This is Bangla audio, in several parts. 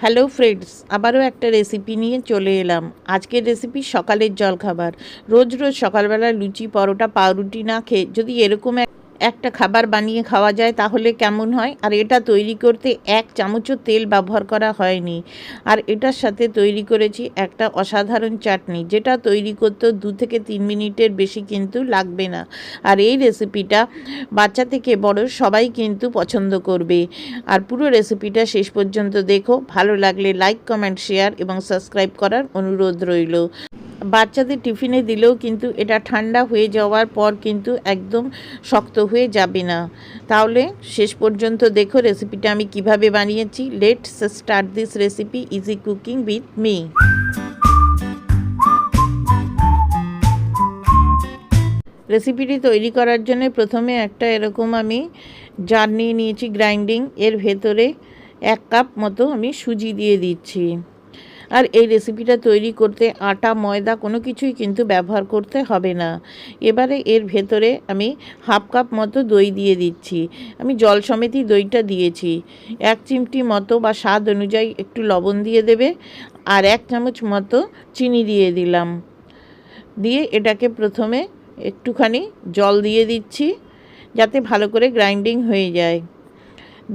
হ্যালো ফ্রেন্ডস, আবারও একটা রেসিপি নিয়ে চলে এলাম। আজকের রেসিপি সকালের জলখাবার। রোজ রোজ সকালবেলা লুচি, পরোটা, পাউরুটি না খেয়ে যদি এরকম এক- একটা খাবার বানিয়ে খাওয়া যায় তাহলে কেমন হয়? আর এটা তৈরি করতে এক চামচও তেল ব্যবহার করা হয়নি। আর এটার সাথে তৈরি করেছি একটা অসাধারণ চাটনি, যেটা তৈরি করতে দু থেকে তিন মিনিটের বেশি কিন্তু লাগবে না। আর এই রেসিপিটা বাচ্চা থেকে বড় সবাই কিন্তু পছন্দ করবে। আর পুরো রেসিপিটা শেষ পর্যন্ত দেখো। ভালো লাগলে লাইক, কমেন্ট, শেয়ার এবং সাবস্ক্রাইব করার অনুরোধ রইল। বাচ্চাদের টিফিনে দিলেও কিন্তু এটা ঠান্ডা হয়ে যাওয়ার পর কিন্তু একদম শক্ত হয়ে যাবে না। তাহলে শেষ পর্যন্ত দেখো রেসিপিটা আমি কীভাবে বানিয়েছি। Let's start this recipe easy cooking with me রেসিপিটি তৈরি করার জন্য প্রথমে একটা এরকম আমি জার নিয়ে নিয়েছি গ্রাইন্ডিং এর ভেতরে এক কাপ মতো আমি সুজি দিয়ে দিচ্ছি। আর এই রেসিপিটা তৈরি করতে আটা, ময়দা কোনো কিছুই কিন্তু ব্যবহার করতে হবে না। এবারে এর ভেতরে আমি হাফ কাপ মতো দই দিয়ে দিচ্ছি। আমি জল সমেতই দইটা দিয়েছি। এক চিমটি মতো বা স্বাদ অনুযায়ী একটু লবণ দিয়ে দেবে আর এক চামচ মতো চিনি দিয়ে দিলাম। দিয়ে এটাকে প্রথমে একটুখানি জল দিয়ে দিচ্ছি যাতে ভালো করে গ্রাইন্ডিং হয়ে যায়।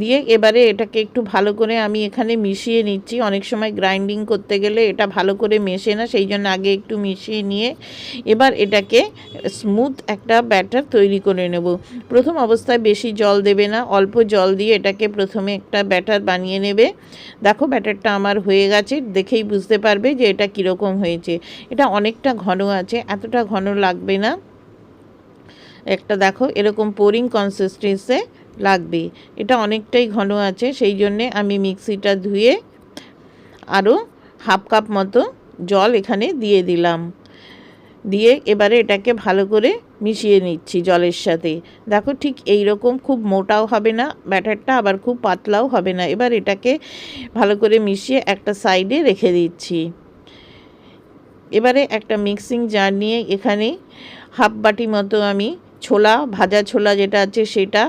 দিয়ে এবারে এটাকে একটু ভালো করে আমি এখানে মিশিয়ে নিচ্ছি। অনেক সময় গ্রাইন্ডিং করতে গেলে এটা ভালো করে মেশে না, সেই জন্য আগে একটু মিশিয়ে নিয়ে এবার এটাকে স্মুথ একটা ব্যাটার তৈরি করে নেব। প্রথম অবস্থায় বেশি জল দেবে না, অল্প জল দিয়ে এটাকে প্রথমে একটা ব্যাটার বানিয়ে নেবে। দেখো ব্যাটারটা আমার হয়ে গেছে, দেখেই বুঝতে পারবে যে এটা কীরকম হয়েছে। এটা অনেকটা ঘন আছে, এতটা ঘন লাগবে না। একটা দেখো এরকম পোরিং কনসিস্টেন্সে লাগবে। এটা অনেকটাই ঘন আছে সেই জন্যে আমি মিক্সিটা ধুয়ে আরও হাফ কাপ মতো জল এখানে দিয়ে দিলাম। দিয়ে এবারে এটাকে ভালো করে মিশিয়ে নিচ্ছি জলের সাথে। দেখো ঠিক এই রকম খুব মোটাও হবে না, ব্যাটারটা আবার খুব পাতলাও হবে না। এবার এটাকে ভালো করে মিশিয়ে একটা সাইডে রেখে দিচ্ছি। এবারে একটা মিক্সিং জার নিয়ে এখানে হাফ বাটি মতো আমি ছোলা, ভাজা ছোলা যেটা আছে সেটা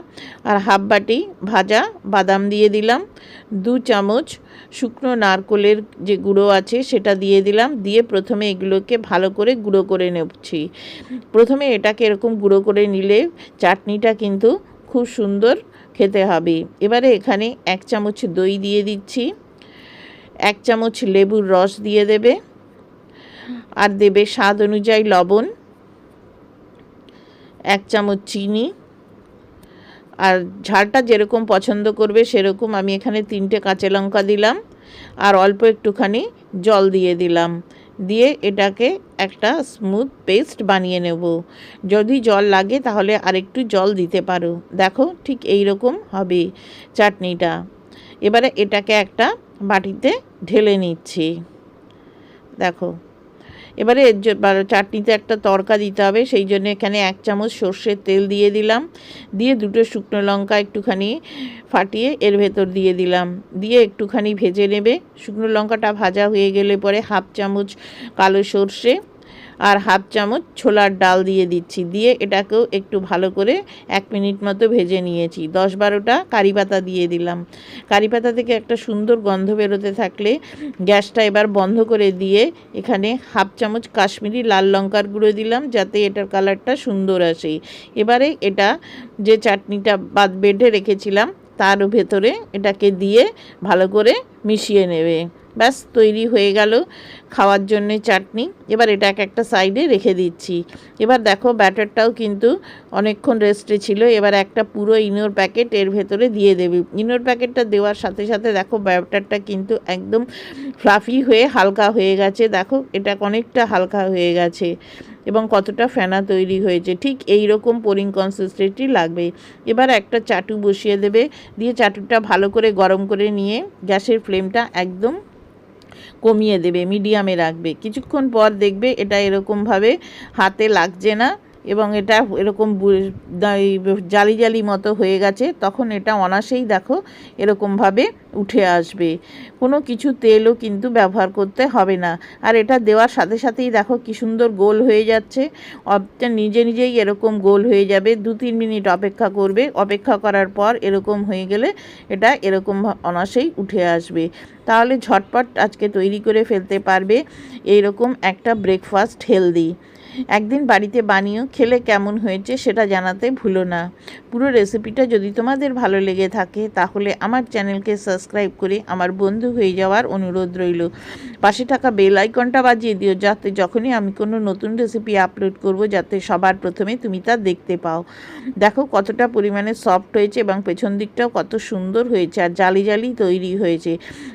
আর হাফ বাটি ভাজা বাদাম দিয়ে দিলাম, দু চামচ শুকনো নারকোলের যে গুঁড়ো আছে সেটা দিয়ে দিলাম, দিয়ে প্রথমে এগুলোকে ভালো করে গুঁড়ো করে নেছি প্রথমে এটাকে এরকম গুঁড়ো করে নিলে চাটনিটা কিন্তু খুব সুন্দর খেতে হবে। এবারে এখানে এক চামচ দই দিয়ে দিচ্ছি, এক চামচ লেবুর রস দিয়ে দেবে, আর দেবে স্বাদ অনুযায়ী লবণ এক চামচ চিনি। আর ঝালটা যেরকম পছন্দ করবে সেরকম আমি এখানে তিনটে কাঁচা লঙ্কা দিলাম। আর অল্প একটুখানি জল দিয়ে দিলাম। দিয়ে এটাকে একটা স্মুথ পেস্ট বানিয়ে নেব। যদি জল লাগে তাহলে আরেকটু জল দিতে পারো। দেখো ঠিক এই রকম হবে চাটনিটা। এবারে এটাকে একটা বাটিতে ঢেলে নিচ্ছি। দেখো এবারে চাটনিতে একটা তরকা দিতে হবে, সেই জন্য এখানে এক চামচ সর্ষের তেল দিয়ে দিলাম। দিয়ে দুটো শুকনো লঙ্কা একটুখানি ফাটিয়ে এর ভেতর দিয়ে দিলাম। দিয়ে একটুখানি ভেজে নেবে। শুকনো লঙ্কাটা ভাজা হয়ে গেলে পরে হাফ চামচ কালো সর্ষে আর হাফ চামচ ছোলার ডাল দিয়ে দিচ্ছি। দিয়ে এটাকেও একটু ভালো করে এক মিনিট মতো ভেজে নিয়েছি। দশ বারোটা কারি পাতা দিয়ে দিলাম। কারি পাতা থেকে একটা সুন্দর গন্ধ বেরোতে থাকলে গ্যাসটা এবার বন্ধ করে দিয়ে এখানে হাফ চামচ কাশ্মীরি লাল লঙ্কার গুঁড়ো দিলাম যাতে এটার কালারটা সুন্দর আসে। এবারে এটা যে চাটনিটা বাদ বেঁধে রেখেছিলাম, তার ভেতরে এটাকে দিয়ে ভালো করে মিশিয়ে নেবে। ব্যাস, তৈরি হয়ে গেল খাওয়ার জন্য চাটনি। এবার এটাকে একটা সাইডে রেখে দিচ্ছি। এবার দেখো ব্যাটারটাও কিন্তু অনেকক্ষণ রেস্টে ছিল। এবার একটা পুরো ইনোর প্যাকেট এর ভেতরে দিয়ে দেবে। ইনোর প্যাকেটটা দেওয়ার সাথে সাথে দেখো ব্যাটারটা কিন্তু একদম ফ্লাফি হয়ে হালকা হয়ে গেছে। দেখো এটা অনেকটা হালকা হয়ে গেছে এবং কতটা ফেনা তৈরি হয়েছে। ঠিক এই রকম পোরিং কনসিস্টেন্সি লাগবে। এবার একটা চাটু বসিয়ে দেবে। দিয়ে চাটুটা ভালো করে গরম করে নিয়ে গ্যাসের ফ্লেমটা একদম কমিয়ে দেবে মিডিয়ামে রাখবে। কিছুক্ষণ পর দেখবে এটা এরকমভাবে হাতে লাগছে না। এবং এটা এরকম জালি জালি মতো হয়ে গেছে, তখন এটা অনাসেই দেখো এরকমভাবে উঠে আসবে। কোনো কিছু তেলও কিন্তু ব্যবহার করতে হবে না। আর এটা দেওয়ার সাথে সাথেই দেখো কি সুন্দর গোল হয়ে যাচ্ছে। নিজে নিজেই এরকম গোল হয়ে যাবে, দু তিন মিনিট অপেক্ষা করবে। অপেক্ষা করার পর এরকম হয়ে গেলে এটা এরকম অনাসেই উঠে আসবে। তাহলে ঝটপট আজকে তৈরি করে ফেলতে পারবে। এইরকম একটা ব্রেকফাস্ট হেলদি একদিন বাড়িতে বানিয়েও খেলে কেমন হয়েছে সেটা জানাতে ভুলো না। পুরো রেসিপিটা যদি তোমাদের ভালো লেগে থাকে, তাহলে আমার চ্যানেলকে সাবস্ক্রাইব করে আমার বন্ধু হয়ে যাওয়ার অনুরোধ রইল। পাশে থাকা বেল আইকনটা বাজিয়ে দিও, যাতে যখনই আমি কোনো নতুন রেসিপি আপলোড করব, যাতে সবার প্রথমে তুমি তা দেখতে পাও। দেখো কতটা পরিমাণে সফট হয়েছে এবং পেছন দিকটাও কত সুন্দর হয়েছে আর জালি জালি তৈরি হয়েছে।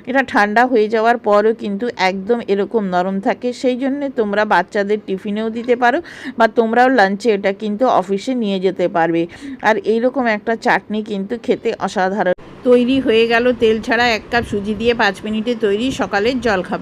এটা ঠান্ডা হয়ে যাওয়ার পরও কিন্তু একদম এরকম নরম থাকে, সেই জন্যে তোমরা বাচ্চাদের টিফিনেও দিতে পারো বা তোমরাও লাঞ্চে এটা কিন্তু অফিসে নিয়ে যেতে পারবে। আর এইরকম একটা চাটনি কিন্তু খেতে অসাধারণ। তৈরি হয়ে গেল তেল ছাড়া এক কাপ সুজি দিয়ে পাঁচ মিনিটে তৈরি সকালের জলখাবার।